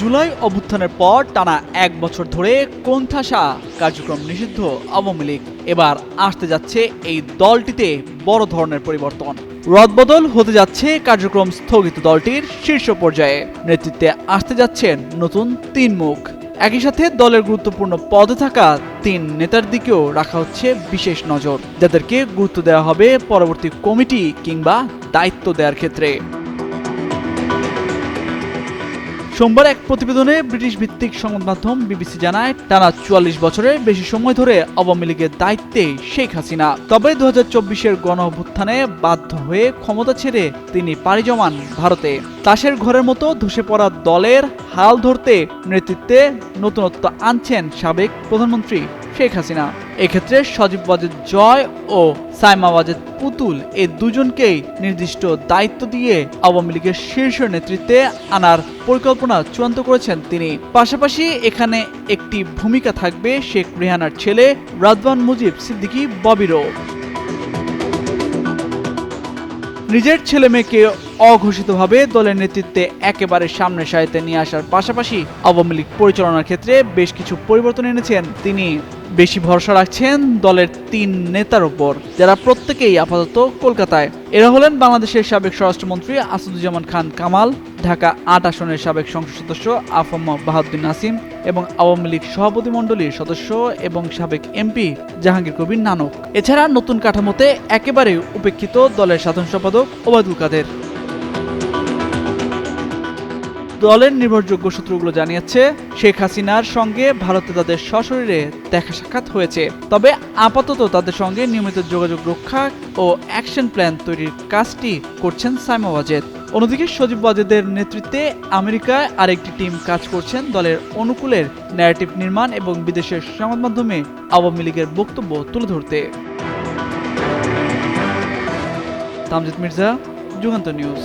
জুলাই অভ্যুত্থানের পর টানা এক বছর ধরে কোণঠাসা কার্যক্রম নিষিদ্ধ আওয়ামী লীগ। এবার আসতে যাচ্ছে এই দলটিতে বড় ধরনের পরিবর্তন। রদবদল হতে যাচ্ছে কার্যক্রম স্থগিত দলটির শীর্ষ পর্যায়ে। নেতৃত্বে আসতে যাচ্ছেন নতুন তিন মুখ। একই সাথে দলের গুরুত্বপূর্ণ পদে থাকা তিন নেতার দিকেও রাখা হচ্ছে বিশেষ নজর। যাদেরকে গুরুত্ব দেওয়া হবে পরবর্তী কমিটি কিংবা দায়িত্ব দেওয়ার ক্ষেত্রে। সোমবার এক প্রতিবেদনে ব্রিটিশ ভিত্তিক সংবাদ মাধ্যম বিবিসি জানায়, টানা চুয়াল্লিশ বছরের বেশি সময় ধরে আওয়ামী লীগের দায়িত্বে শেখ হাসিনা। তবে দু হাজার চব্বিশের গণ অভ্যুত্থানে বাধ্য হয়ে ক্ষমতা ছেড়ে তিনি পাড়ি জমান ভারতে। তাসের ঘরের মতো ধসে পড়া দলের হাল ধরতে নেতৃত্বে নতুনত্ব আনছেন সাবেক প্রধানমন্ত্রী। শেখ হাসিনা। এক্ষেত্রে সজীব ওয়াজেদ জয় ও সাইমা ওয়াজেদ পুতুল এই দুজনকেই নির্দিষ্ট দায়িত্ব দিয়ে আওয়ামী লীগের শীর্ষ নেতৃত্বে আনার পরিকল্পনা চূড়ান্ত করেছেন তিনি। পাশাপাশি এখানে একটি ভূমিকা থাকবে শেখ রেহানার ছেলে রাদওয়ান মুজিব সিদ্দিকী ববিরও। নিজের ছেলে মেয়েকে অঘোষিতভাবে দলের নেতৃত্বে একেবারে সামনে সারিতে নিয়ে আসার পাশাপাশি আওয়ামী লীগ পরিচালনার ক্ষেত্রে বেশ কিছু পরিবর্তন এনেছেন। তিনি বেশি ভরসা রাখছেন দলের তিন নেতার উপর, যারা প্রত্যেকেই আপাতত কলকাতায়। এরা হলেন বাংলাদেশের সাবেক স্বরাষ্ট্রমন্ত্রী আসাদুজ্জামান খান কামাল, ঢাকা আট আসনের সাবেক সংসদ সদস্য আফম বাহাউদ্দিন নাসিম এবং আওয়ামী লীগ সভাপতি মণ্ডলীর সদস্য এবং সাবেক এমপি জাহাঙ্গীর কবির নানক। এছাড়া নতুন কাঠামোতে একেবারে উপেক্ষিত দলের সাধারণ সম্পাদক ওবায়দুল কাদের। দলের নির্ভরযোগ্য সূত্রগুলো জানিয়েছে, শেখ হাসিনার সঙ্গে ভারতে তাদের সশরীরে দেখা সাক্ষাৎ হয়েছে। তবে আপাতত তাদের সঙ্গে নিয়মিত যোগাযোগ রক্ষা ও অ্যাকশন প্ল্যান তৈরির কাজটি করছেন সাইমা ওয়াজেদ। অন্যদিকে সজীব ওয়াজেদের নেতৃত্বে আমেরিকায় আরেকটি টিম কাজ করছেন দলের অনুকূলের ন্যারেটিভ নির্মাণ এবং বিদেশের সংবাদ মাধ্যমে আওয়ামী লীগের বক্তব্য তুলে ধরতে। তামজিদ মির্জা, যুগান্ত নিউজ।